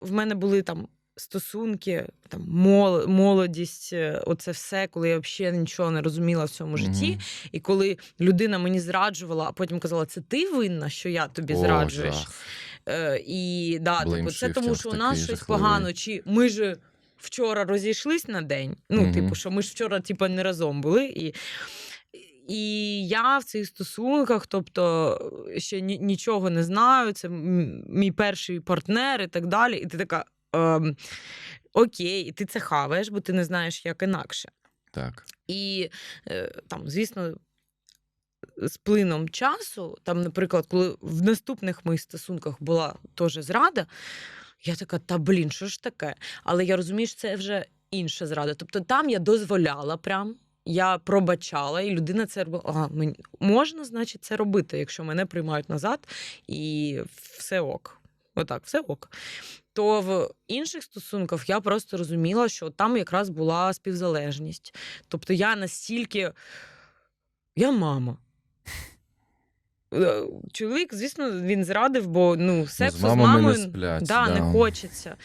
в мене були там стосунки, там мол, молодість, е, оце все, коли я взагалі нічого не розуміла в цьому житті. Мгм. І коли людина мені зраджувала, а потім казала, це ти винна, що я тобі О, зраджуєш. Е, і да, типу, це тому, що у нас щось жахливий. погано, чи ми ж вчора розійшлись на день. Ну, Мгм. типу, що ми ж вчора, типу, не разом були. І, і я в цих стосунках, тобто ще ні, нічого не знаю. Це мій перший партнер і так далі. І ти така. Ем, Окей, і ти це хаваєш, бо ти не знаєш, як інакше. Так. І е, там, звісно, з плином часу, там, наприклад, коли в наступних моїх стосунках була теж зрада, я така, та блін, що ж таке? Але я розумію, що це вже інша зрада. Тобто там я дозволяла прям. Я пробачала, і людина це робила. Ага, мені можна, значить, це робити, якщо мене приймають назад, і все ок. Отак, все ок. То в інших стосунках я просто розуміла, що там якраз була співзалежність. Тобто я настільки. Я мама. Е, Чоловік, звісно, він зрадив, бо ну, сексу з мамами не мамою сплять, да, да. не хочеться.